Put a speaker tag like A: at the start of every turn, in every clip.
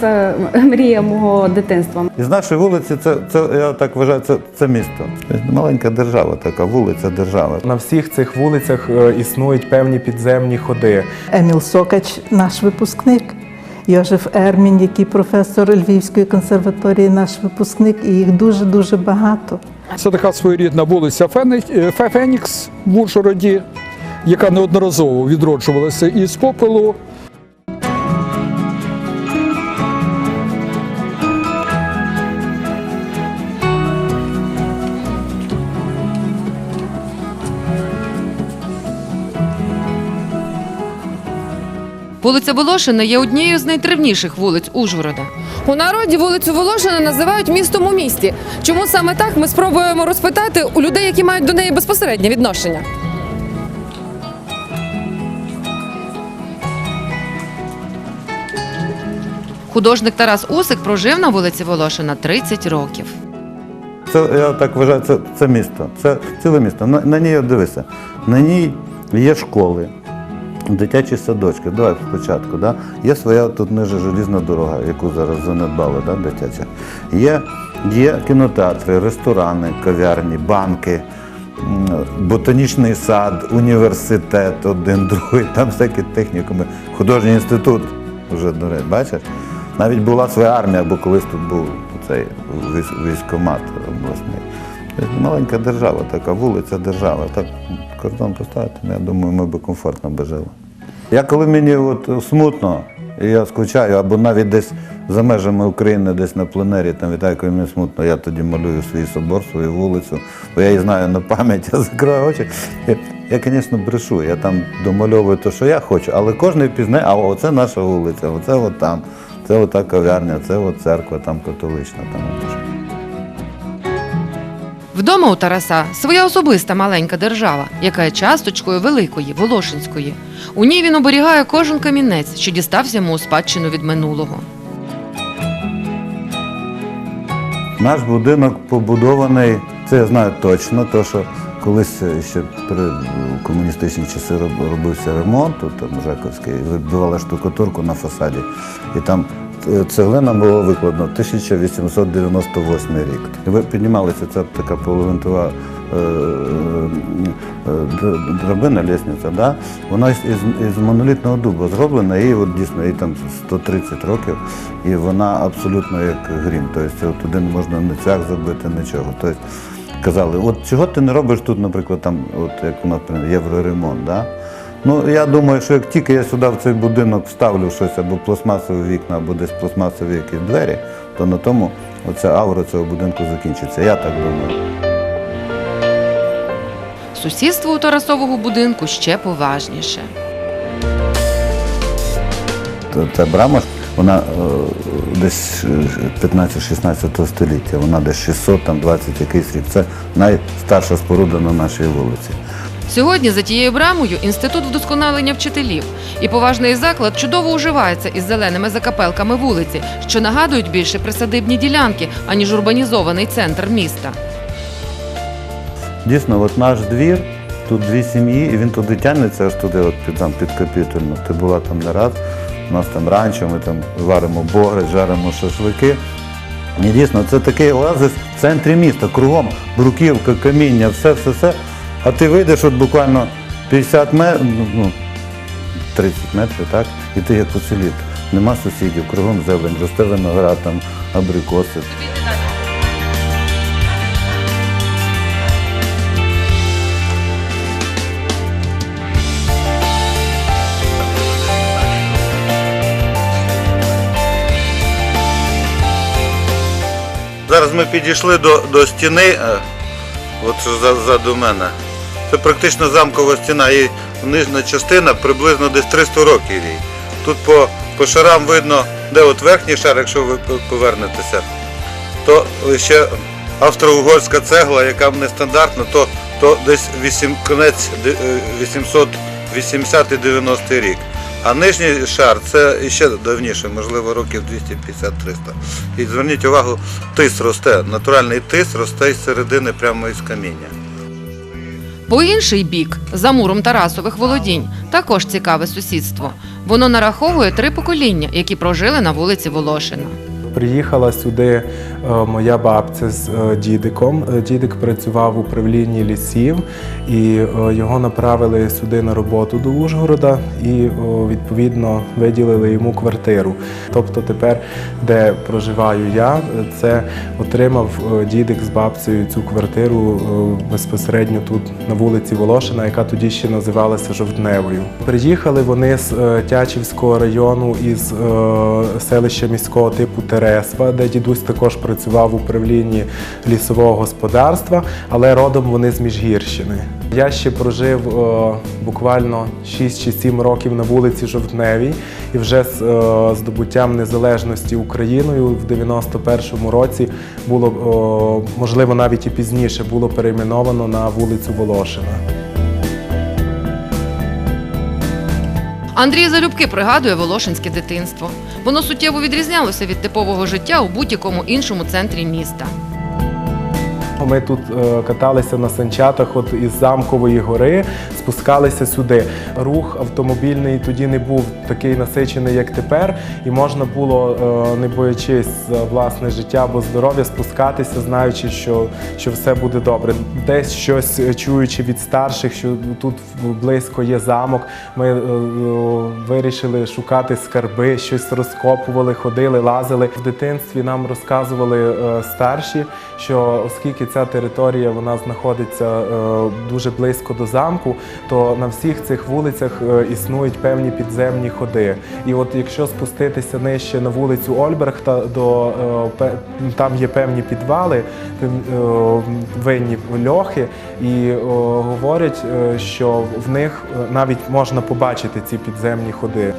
A: Це мрія мого дитинства.
B: З нашої вулиці це, це я так вважаю, це, це місто. Маленька держава, така вулиця держава.
C: На всіх цих вулицях е, існують певні підземні ходи.
D: Еміл Сокач, наш випускник. Йожеф Ермін, який професор Львівської консерваторії, наш випускник, і їх дуже-дуже багато.
E: Це така своєрідна вулиця е, Фе- Фенікс в Ужгороді, яка неодноразово відроджувалася із попелу.
F: Вулиця Волошина є однією з найдревніших вулиць Ужгорода.
G: У народі вулицю Волошина називають містом у місті. Чому саме так ми спробуємо розпитати у людей, які мають до неї безпосереднє відношення.
F: Художник Тарас Усик прожив на вулиці Волошина 30 років.
B: Це я так вважаю, це, це місто. Це ціле місто. На, на ній от дивися. На ній є школи, дитячі садочки. Давай спочатку. Да? Є своя тут ниже желізна дорога, яку зараз занедбали, да, дитяча. Є, є кінотеатри, ресторани, кав'ярні, банки. Ботанічний сад, університет, один, другий, там всякі технікуми, художній інститут вже, до речі, бачиш? Навіть була своя армія, бо колись тут був цей військ- військкомат обласний. Маленька держава, така вулиця держава. Так кордон поставити, я думаю, ми б комфортно би жили. Я коли мені от смутно, і я скучаю, або навіть десь за межами України, десь на пленері, там вітаю, коли мені смутно, я тоді малюю свій собор, свою вулицю, бо я її знаю на пам'ять, я закриваю очі. Я, звісно, брешу, я там домальовую те, що я хочу, але кожен пізнає, а оце наша вулиця, оце от там, це ота кав'ярня, це от церква, там католична. Там.
F: Вдома у Тараса своя особиста маленька держава, яка є часточкою великої Волошинської. У ній він оберігає кожен камінець, що дістався йому у спадщину від минулого.
B: Наш будинок побудований, це я знаю точно, то що колись ще при комуністичні часи роб- робився ремонт, там Жаковський, вибивали штукатурку на фасаді. І там цеглина була викладена 1898 рік. Ви піднімалися, це така половинтова е, е, драбина, лісниця, да? вона із, із, монолітного дуба зроблена, і от дійсно їй там 130 років, і вона абсолютно як грім. Тобто туди не можна ні цвях забити, нічого. Тобто, казали, от чого ти не робиш тут, наприклад, там, от як у нас євроремонт, да? Ну, я думаю, що як тільки я сюди в цей будинок вставлю щось або пластмасові вікна, або десь пластмасові якісь двері, то на тому оця аура цього будинку закінчиться. Я так думаю.
F: Сусідство у Тарасового будинку ще поважніше.
B: Ця брама, вона е, десь е, 15-16 століття, вона десь 620 якийсь рік. Це найстарша споруда на нашій вулиці.
F: Сьогодні за тією брамою інститут вдосконалення вчителів, і поважний заклад чудово уживається із зеленими закапелками вулиці, що нагадують більше присадибні ділянки, аніж урбанізований центр міста.
B: Дійсно, от наш двір, тут дві сім'ї, і він туди тягнеться аж туди, от під, там, під капітульну. Ти була там не раз, у нас там ранчо, ми там варимо богри, жаримо шашлики. І дійсно, це такий оазис в центрі міста, кругом бруківка, каміння, все, все, все. А ти вийдеш от буквально 50 метрів, ну, 30 метрів, так? І ти як поселіт. Нема сусідів, кругом зелень, росте виноград, там абрикоси. Зараз ми підійшли до, до стіни, е, от ззаду мене. Це практично замкова стіна. І нижня частина приблизно десь 300 років їй. Тут по, по шарам видно, де от верхній шар, якщо ви повернетеся, то ще австро-угорська цегла, яка нестандартна, то, то десь 8, кінець е, 880-90 рік. А нижній шар це ще давніше, можливо, років 250-300. І зверніть увагу, тис росте, натуральний тис росте із середини прямо із каміння.
F: По інший бік, за муром Тарасових володінь, також цікаве сусідство. Воно нараховує три покоління, які прожили на вулиці Волошина.
C: Приїхала сюди е, моя бабця з е, дідиком. Е, Дідик працював в управлінні лісів, і його направили сюди на роботу до Ужгорода і відповідно виділили йому квартиру. Тобто тепер, де проживаю я, це отримав дідик з бабцею цю квартиру безпосередньо тут на вулиці Волошина, яка тоді ще називалася Жовтневою. Приїхали вони з Тячівського району із селища міського типу Тересва, де дідусь також працював в управлінні лісового господарства, але родом вони з Міжгірщини. Я ще прожив е, буквально 6 чи 7 років на вулиці Жовтневій, і вже з е, здобуттям незалежності Україною в 91-му році було е, можливо навіть і пізніше було перейменовано на вулицю Волошина.
F: Андрій залюбки пригадує Волошинське дитинство. Воно суттєво відрізнялося від типового життя у будь-якому іншому центрі міста.
C: Ми тут е, каталися на санчатах от із замкової гори, спускалися сюди. Рух автомобільний тоді не був такий насичений, як тепер, і можна було, е, не боячись власне життя або здоров'я, спускатися, знаючи, що, що все буде добре. Десь щось е, чуючи від старших, що тут близько є замок. Ми вирішили шукати скарби, щось розкопували, ходили, лазили. В дитинстві нам розказували старші, що оскільки ця територія вона знаходиться е, дуже близько до замку, то на всіх цих вулицях е, існують певні підземні ходи. І от якщо спуститися нижче на вулицю Ольберхта, до, е, там є певні підвали, винні льохи, і говорять, що в них навіть можна побачити ці підземні ходи.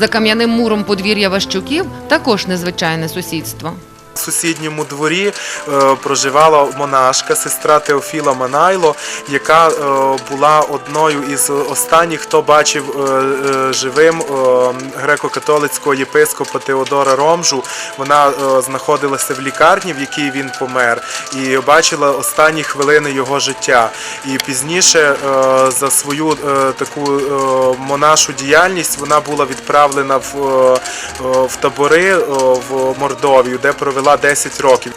F: За кам'яним муром подвір'я Ващуків також незвичайне сусідство.
C: В сусідньому дворі е, проживала монашка, сестра Теофіла Манайло, яка е, була одною із останніх, хто бачив е, е, живим е, греко-католицького єпископа Теодора Ромжу. Вона е, знаходилася в лікарні, в якій він помер, і бачила останні хвилини його життя. І пізніше е, за свою е, таку е, монашу діяльність вона була відправлена в, е, е, в табори е, в Мордовію, де провела 10 років.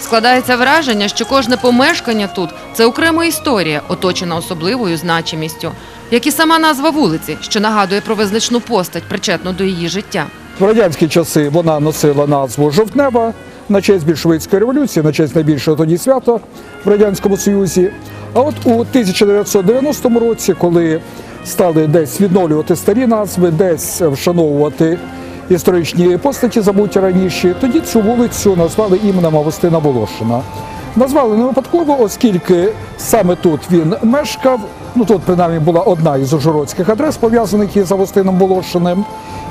F: Складається враження, що кожне помешкання тут це окрема історія, оточена особливою значимістю, як і сама назва вулиці, що нагадує про визначну постать, причетну до її життя.
E: В радянські часи вона носила назву Жовтнева на честь більшовицької революції, на честь найбільшого тоді свята в Радянському Союзі. А от у 1990 році, коли стали десь відновлювати старі назви, десь вшановувати історичні постаті, забуті раніше, тоді цю вулицю назвали іменем Августина Волошина. Назвали не випадково, оскільки саме тут він мешкав. Ну тут принаймні була одна із ужгородських адрес, пов'язаних із Августином Волошиним.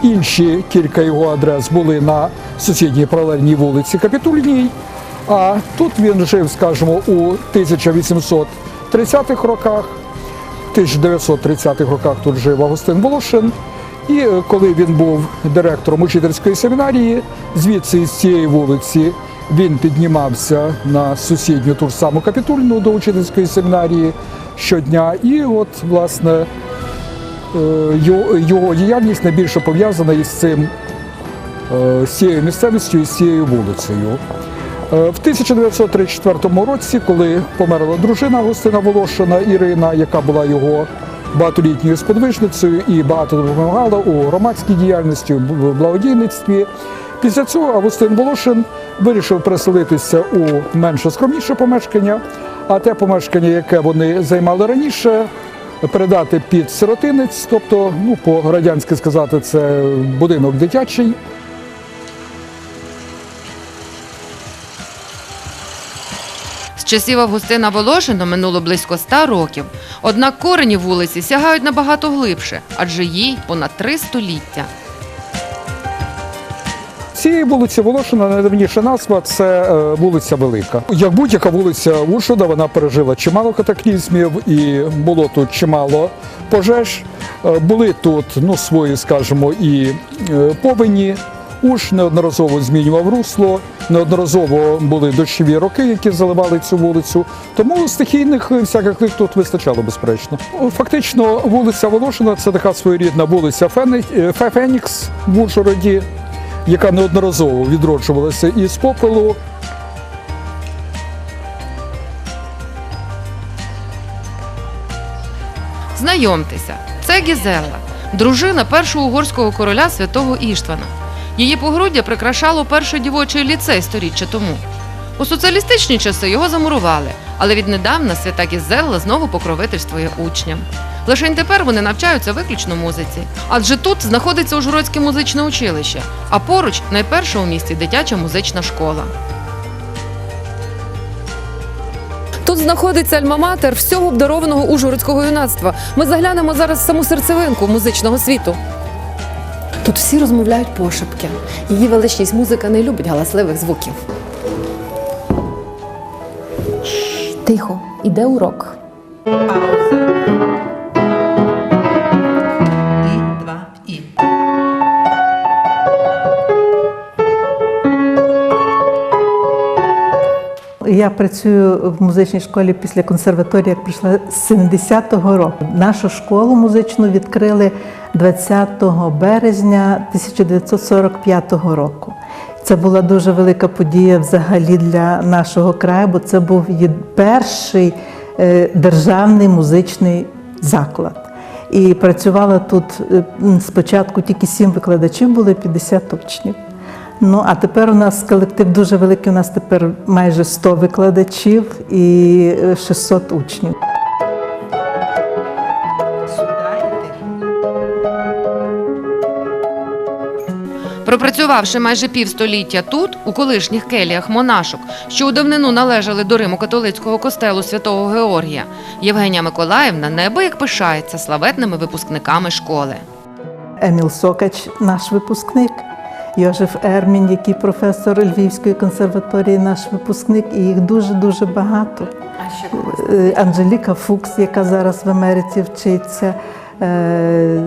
E: Інші кілька його адрес були на сусідній паралельній вулиці Капітульній. А тут він жив, скажімо, у 1830-х роках. В 1930-х роках тут жив Августин Волошин. І е, коли він був директором учительської семінарії, звідси з цієї вулиці він піднімався на сусідню ту ж саму капітульну до учительської семінарії щодня. І от, власне, е, його, його діяльність найбільше пов'язана із цим, е, з цією місцевістю і з цією вулицею. Е, В 1934 році, коли померла дружина Августина Волошина Ірина, яка була його багатолітньою сподвижницею і багато допомагала у громадській діяльності, в благодійництві. Після цього Августин Волошин вирішив переселитися у менше скромніше помешкання, а те помешкання, яке вони займали раніше, передати під сиротинець, тобто, ну, по-радянськи сказати, це будинок дитячий.
F: Часів Августина Волошина минуло близько ста років. Однак корені вулиці сягають набагато глибше, адже їй понад три століття.
E: цієї вулиці Волошина найдавніша назва це е, вулиця Велика. Як будь-яка вулиця Ужгорода, вона пережила чимало катаклізмів і було тут чимало пожеж. Е, Були тут ну, свої, скажімо, і е, повені. Уж неодноразово змінював русло, неодноразово були дощові роки, які заливали цю вулицю. Тому стихійних е, всяких лих тут вистачало безперечно. Фактично, вулиця Волошина це така своєрідна вулиця е, Фенікс в Ужгороді, яка неодноразово відроджувалася із попелу.
F: Знайомтеся, це Гізелла, дружина першого угорського короля святого Іштвана. Її погруддя прикрашало перший дівочий ліцей сторіччя тому. У соціалістичні часи його замурували, але віднедавна свята Гізелла знову покровительствує учням. Лише тепер вони навчаються виключно музиці, адже тут знаходиться Ужгородське музичне училище, а поруч найперша у місті дитяча музична школа.
G: Тут знаходиться альма-матер всього обдарованого ужгородського юнацтва. Ми заглянемо зараз в саму серцевинку музичного світу. Тут всі розмовляють пошепки. Її величність музика не любить галасливих звуків. Тихо, іде урок.
H: І
D: Я працюю в музичній школі після консерваторії, як прийшла з 70-го року. Нашу школу музичну відкрили 20 березня 1945 року. Це була дуже велика подія взагалі для нашого краю, бо це був перший е, державний музичний заклад. І працювала тут е, спочатку тільки сім викладачів, було 50 учнів. Ну, а тепер у нас колектив дуже великий. У нас тепер майже 100 викладачів і е, 600 учнів.
F: Пропрацювавши майже півстоліття тут, у колишніх келіях монашок, що у давнину належали до Риму католицького костелу святого Георгія, Євгенія Миколаївна неабияк пишається славетними випускниками школи.
D: Еміл Сокач, наш випускник, Йожеф Ермін, який професор Львівської консерваторії, наш випускник, і їх дуже-дуже багато. Е, Анжеліка Фукс, яка зараз в Америці вчиться. Е,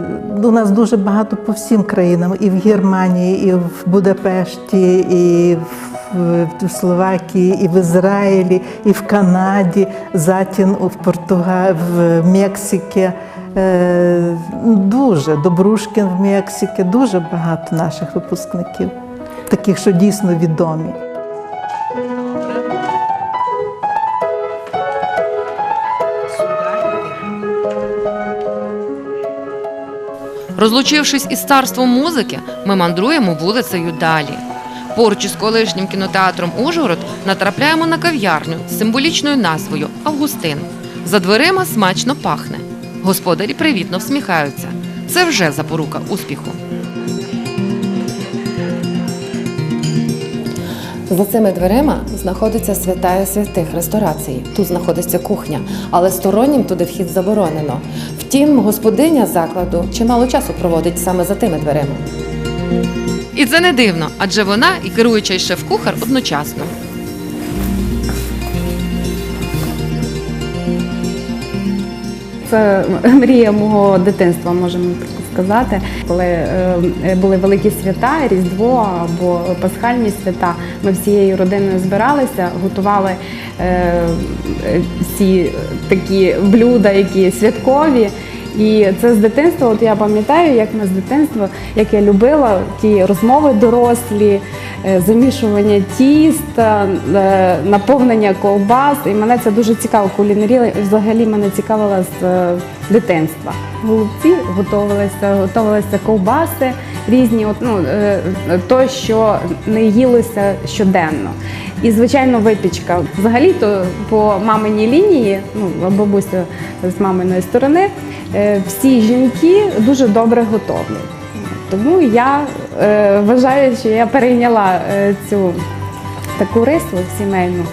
D: У нас дуже багато по всім країнам, і в Германії, і в Будапешті, і в, в Словакії, і в Ізраїлі, і в Канаді, Затін в Португа, в Мексиці. Е, Дуже Добрушкін в Мексиці, дуже багато наших випускників, таких, що дійсно відомі.
F: Розлучившись із царством музики, ми мандруємо вулицею далі. Поруч із колишнім кінотеатром Ужгород натрапляємо на кав'ярню з символічною назвою Августин. За дверима смачно пахне. Господарі привітно всміхаються. Це вже запорука успіху.
G: За цими дверима знаходиться святая святих ресторації. Тут знаходиться кухня, але стороннім туди вхід заборонено. Втім, господиня закладу чимало часу проводить саме за тими дверима.
F: І це не дивно, адже вона і керуючий шеф-кухар одночасно.
A: Це мрія мого дитинства, можемо так сказати. Коли е, були великі свята, Різдво або пасхальні свята, ми всією родиною збиралися, готували е, всі такі блюда, які святкові. І це з дитинства. От я пам'ятаю, як ми з дитинства, як я любила ті розмови дорослі, замішування тіста, е, наповнення ковбас. І мене це дуже цікаво. Кулінарія взагалі мене цікавила з е, дитинства. Голубці готувалися, готувалися ковбаси різні, от, ну, е, то, що не їлося щоденно. І, звичайно, випічка. Взагалі-то по маминій лінії, ну, бабуся з маминої сторони, е, всі жінки дуже добре готовлять. Тому я е, вважаю, що я перейняла е, цю таку рису сімейну.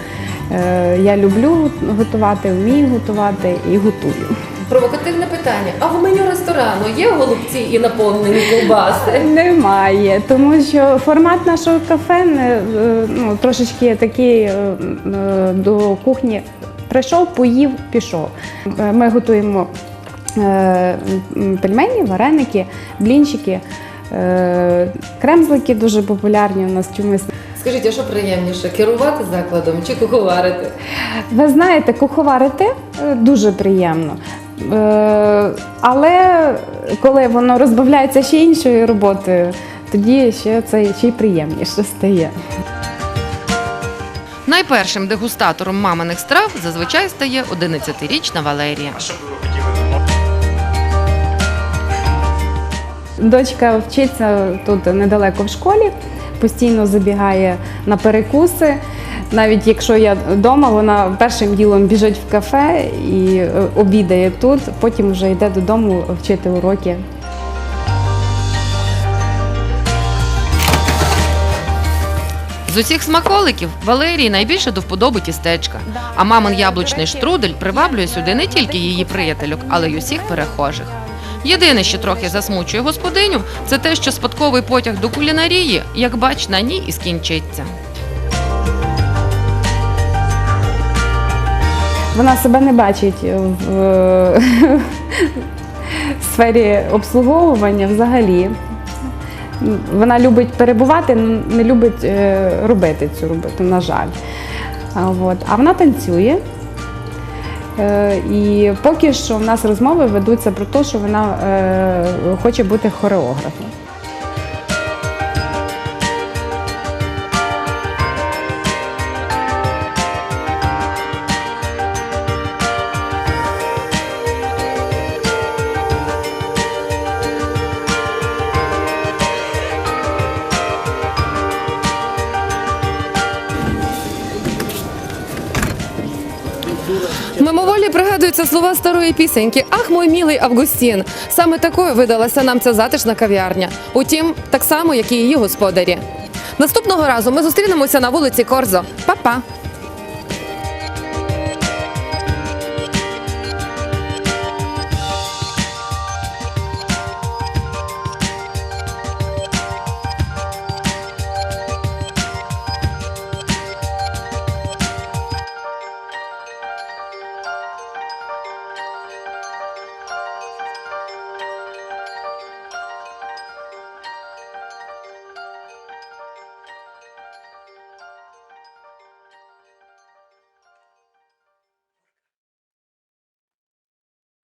A: Е, я люблю готувати, вмію готувати і готую.
G: Провокативне питання. А в меню ресторану є голубці і наповнені ковбаси?
A: Немає, тому що формат нашого кафе не, е, ну, трошечки такий е, до кухні. Прийшов, поїв, пішов. Ми готуємо пельмені, вареники, блінчики, кремзлики дуже популярні у нас чомусь.
G: Скажіть, а що приємніше керувати закладом чи куховарити?
A: Ви знаєте, куховарити е, дуже приємно. Е, Але коли воно розбавляється ще іншою роботою, тоді ще це ще й приємніше стає.
F: Найпершим дегустатором маминих страв зазвичай стає 11-річна Валерія.
A: Дочка вчиться тут недалеко в школі, постійно забігає на перекуси. Навіть якщо я вдома, вона першим ділом біжить в кафе і е, обідає тут, потім вже йде додому вчити уроки.
F: З усіх смаколиків Валерії найбільше до вподоби тістечка. А мамин яблучний штрудель приваблює сюди не тільки її приятельок, але й усіх перехожих. Єдине, що трохи засмучує господиню, це те, що спадковий потяг до кулінарії, як бач, на ній і скінчиться.
A: Вона себе не бачить в сфері обслуговування взагалі. Вона любить перебувати, не любить е, робити цю роботу, на жаль. А вона танцює. Е, І поки що в нас розмови ведуться про те, що вона е, хоче бути хореографом.
G: Пригадуються слова старої пісеньки Ах, мой милий Августін. Саме такою видалася нам ця затишна кав'ярня. Утім, так само, як і її господарі. Наступного разу ми зустрінемося на вулиці Корзо. Па-па!